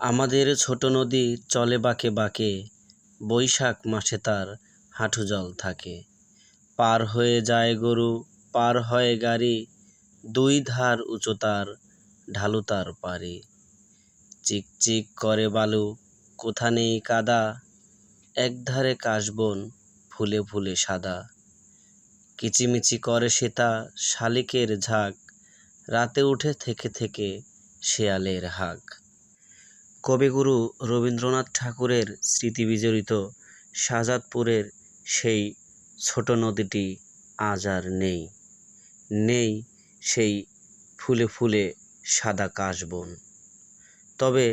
আমাদের ছোট নদী চলে বাঁকে বাঁকে, বৈশাখ মাসে তার হাঁটু জল থাকে। পার হয়ে যায় গরু, পার হয় গাড়ি, দুই ধার উঁচু তার ঢালু তার পারে চিকচিক করে বালু, কোথা নেই কাদা? একধারে কাশবন ফুলে ফুলে সাদা। কিচিমিচি করে সেতা, শালিকের ঝাঁক, রাতে উঠে থেকে থেকে শেয়ালের হাঁক। কবিগুরু রবীন্দ্রনাথ ঠাকুরের স্মৃতি বিজড়িত শাহজাদপুরের সেই ছোট নদীটি আজ আর নেই। নেই সেই ফুলে ফুলে সাদা কাশবন। তবে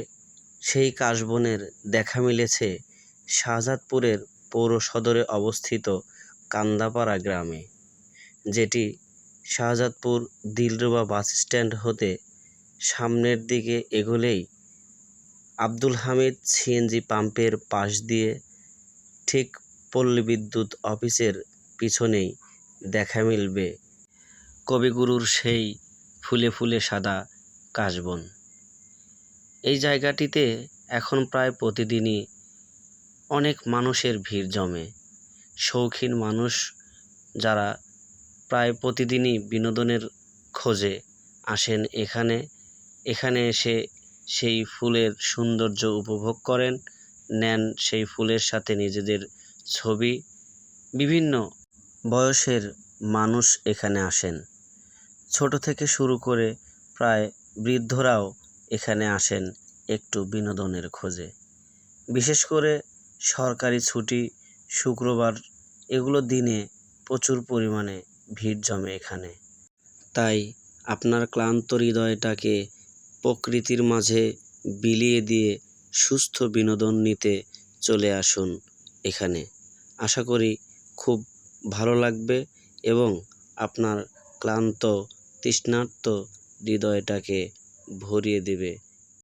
সেই কাশবনের দেখা মিলেছে শাহজাদপুরের পৌর সদরে অবস্থিত কান্দাপাড়া গ্রামে, যেটি শাহজাদপুর দিলরুবা বাস স্ট্যান্ড হতে সামনের দিকে এগোলেই আব্দুল হামিদ সিএনজি পাম্পের পাশ দিয়ে ঠিক পল্লী বিদ্যুৎ অফিসের পিছনেই দেখা মিলবে কবিগুরুর সেই ফুলে ফুলে সাদা কাশবন। এই জায়গাটিতে এখন প্রায় প্রতিদিনই অনেক মানুষের ভিড় জমে। শৌখিন মানুষ যারা প্রায় প্রতিদিনই বিনোদনের খোঁজে আসেন এখানে। এখানে এসে সেই ফুলের সৌন্দর্য উপভোগ করেন, নেন সেই ফুলের সাথে নিজেদের ছবি। বিভিন্ন বয়সের মানুষ এখানে আসেন। ছোট থেকে শুরু করে প্রায় বৃদ্ধরাও এখানে আসেন একটু বিনোদনের খোঁজে। বিশেষ করে সরকারি ছুটি, শুক্রবার, এগুলো দিনে প্রচুর পরিমাণে ভিড় জমে এখানে। তাই আপনার ক্লান্ত হৃদয়টাকে প্রকৃতির মাঝে বিলিয়ে দিয়ে সুস্থ বিনোদন নিতে চলে আসুন এখানে। আশা করি খুব ভালো লাগবে এবং আপনার ক্লান্ত, তৃষ্ণার্ত হৃদয়টাকে ভরিয়ে দেবে।